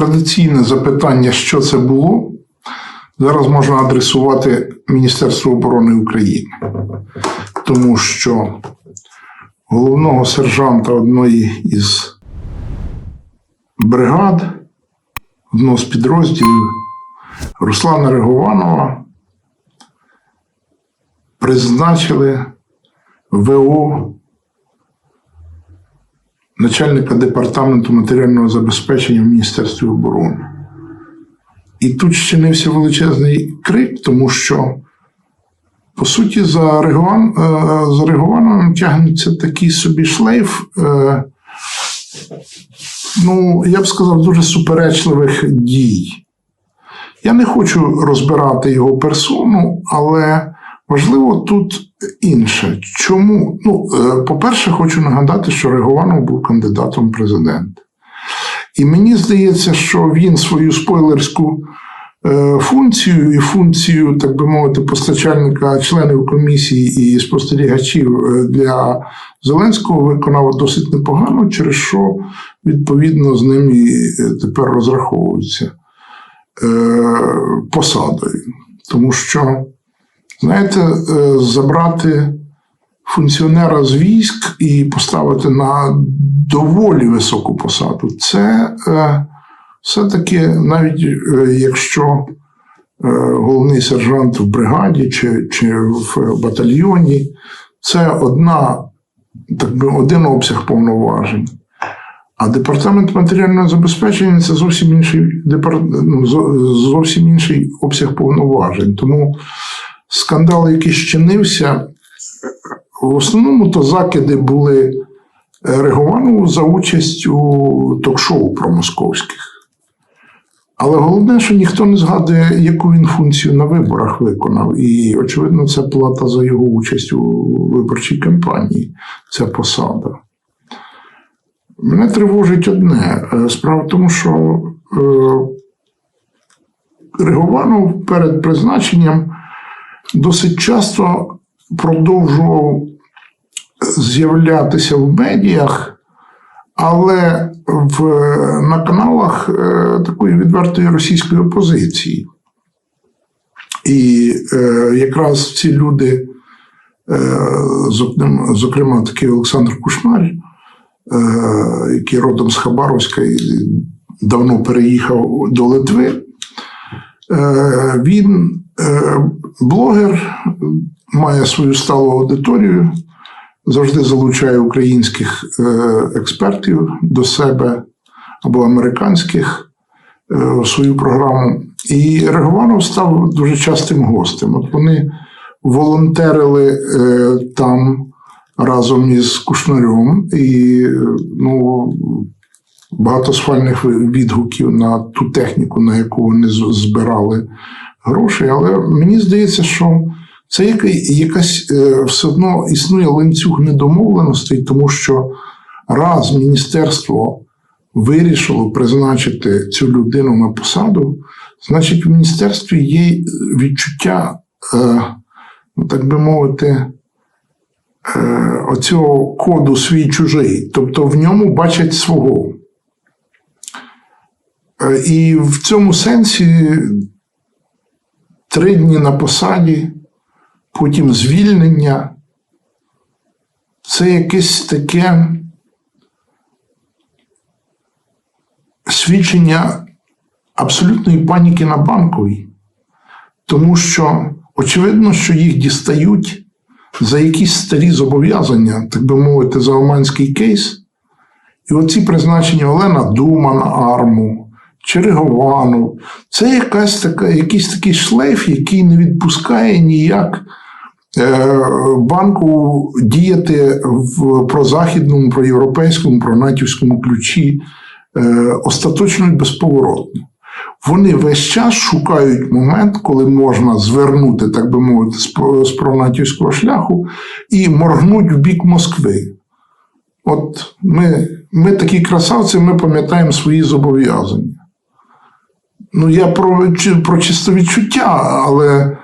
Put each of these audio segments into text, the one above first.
традиційне запитання, що це було, зараз можна адресувати Міністерству оборони України, тому що головного сержанта одної із бригад, одного з підрозділів Руслана Регованова призначили ВО начальника департаменту матеріального забезпечення в Міністерстві оборони. І тут щинився величезний крик, тому що, по суті, за, Регуан, е, за Регуановим тягнеться такий собі шлейф, е, ну, я б сказав, дуже суперечливих дій. Я не хочу розбирати його персону, але важливо тут інше. Чому? Ну, е, по-перше, хочу нагадати, що Регованов був кандидатом в президенти. І мені здається, що він свою спойлерську е, функцію і функцію, так би мовити, постачальника членів комісії і спостерігачів е, для Зеленського виконав досить непогано, через що відповідно з ним і тепер розраховуються посадою. Тому що, знаєте, е, забрати функціонера з військ і поставити на доволі високу посаду, це е, все-таки, навіть е, якщо головний сержант в бригаді чи, чи в батальйоні, це одна, так би, один обсяг повноважень. А департамент матеріального забезпечення це зовсім інший ну, зо- зовсім інший обсяг повноважень. Тому скандал, який щинився, в основному то закиди були е, Регованову за участь у ток-шоу про московських. Але головне, що ніхто не згадує, яку він функцію на виборах виконав. І, очевидно, це плата за його участь у виборчій кампанії, ця посада. Мене тривожить одне. Е, Справа в тому, що е, Ригованов перед призначенням досить часто продовжував з'являтися в медіях, але в, на каналах е, такої відвертої російської опозиції. І е, якраз ці люди, е, зокрема, такий Олександр Кушнар, е, який родом з Хабаровська і давно переїхав до Литви. Е, Він блогер, має свою сталу аудиторію, завжди залучає українських е, експертів до себе або американських е, в свою програму. І Регованов став дуже частим гостем. От вони волонтерили е, там разом із Кушнарем, і е, ну, багато схвальних відгуків на ту техніку, на яку вони збирали гроші. Але мені здається, що це якась е, все одно існує ланцюг недомовленостей, тому що раз міністерство вирішило призначити цю людину на посаду, значить, в міністерстві є відчуття, е, ну, так би мовити, е, оцього коду свій чужий. Тобто в ньому бачать свого. І в цьому сенсі три дні на посаді, потім звільнення. Це якесь таке свідчення абсолютної паніки на банковій, тому що очевидно, що їх дістають за якісь старі зобов'язання, так би мовити, за оманський кейс. І оці призначення Олена Думан Арму, Череговану, це якась така, якийсь такий шлейф, який не відпускає ніяк е, банку діяти в прозахідному, проєвропейському, пронатівському ключі е, остаточно і безповоротно. Вони весь час шукають момент, коли можна звернути, так би мовити, з пронатівського шляху і моргнуть в бік Москви. От ми, ми такі красавці, ми пам'ятаємо свої зобов'язання. Ну, я про, про чисто відчуття, але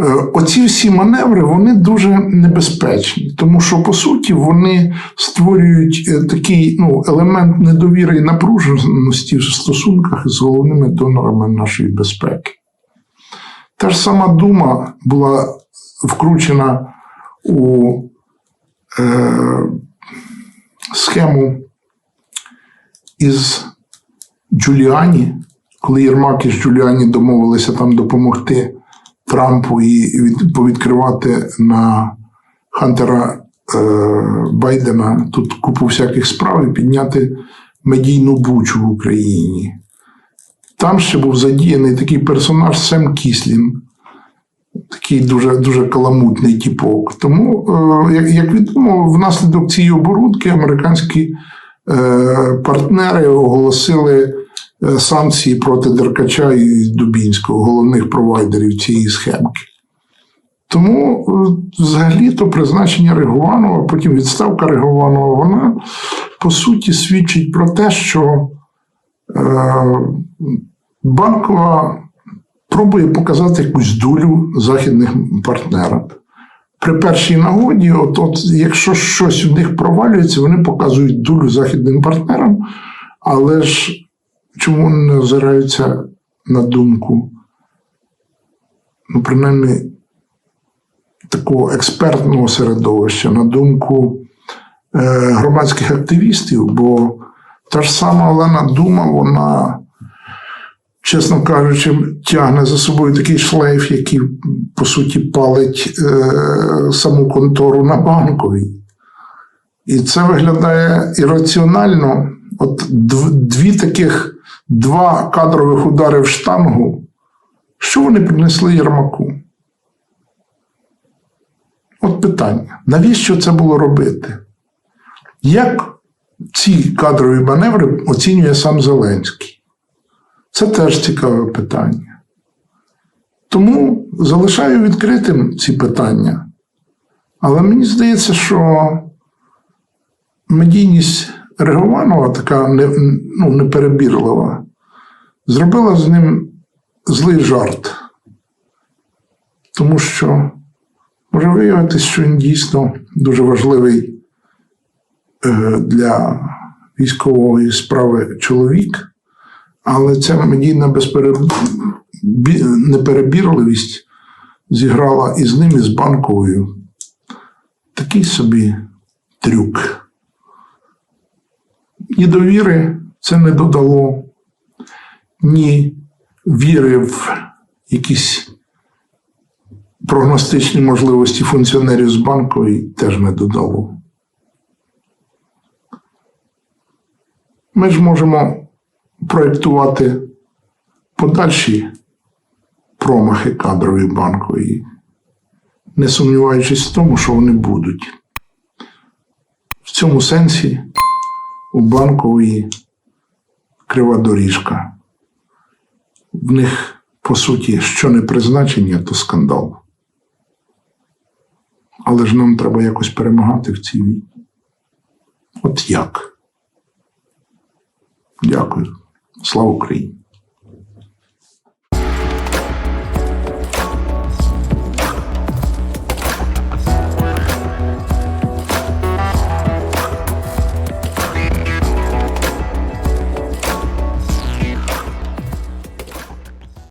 Е, Оці всі маневри вони дуже небезпечні, тому що по суті вони створюють е, такий ну, елемент недовіри і напруженості в стосунках з головними донорами нашої безпеки. Та ж сама дума була вкручена у е, схему із Джуліані, коли Єрмак із Джуліані домовилися там допомогти Трампу і від, повідкривати на Хантера е, Байдена тут купу всяких справ і підняти медійну бучу в Україні. Там ще був задіяний такий персонаж Сем Кіслін, такий дуже, дуже каламутний тіпок. Тому, е, як, відомо, внаслідок цієї оборудки американські е, партнери оголосили санкції проти Деркача і Дубінського, головних провайдерів цієї схемки. Тому, е, взагалі-то, призначення Регованова, потім відставка Регованова, вона по суті свідчить про те, що е, банкова пробує показати якусь долю західних партнерам. При першій нагоді, от, от, якщо щось у них провалюється, вони показують долю західним партнерам, але ж чому вони не озираються на думку, ну, принаймні, такого експертного середовища, на думку е, громадських активістів, бо та ж сама Олена Дума, вона чесно кажучи, тягне за собою такий шлейф, який, по суті, палить е, саму контору на банковій. І це виглядає ірраціонально. От дві таких, два кадрових удари в штангу. Що вони принесли Єрмаку? От питання: навіщо це було робити? Як ці кадрові маневри оцінює сам Зеленський? Це теж цікаве питання. Тому залишаю відкритим ці питання. Але мені здається, що медійність Регованова, така не, ну, неперебірлива, зробила з ним злий жарт. Тому що може виявитися, що він дійсно дуже важливий е, для військової справи чоловік. Але ця медійна неперебірливість зіграла і з ним, і з банковою. Такий собі трюк. Ні довіри це не додало, ні віри в якісь прогностичні можливості функціонерів з банкової теж не додало. Ми ж можемо проєктувати подальші промахи кадрової банкової, не сумніваючись в тому, що вони будуть. В цьому сенсі у банкової крива доріжка. В них, по суті, що не призначення, то скандал. Але ж нам треба якось перемагати в цій війні. От як? Дякую. Слава Україні!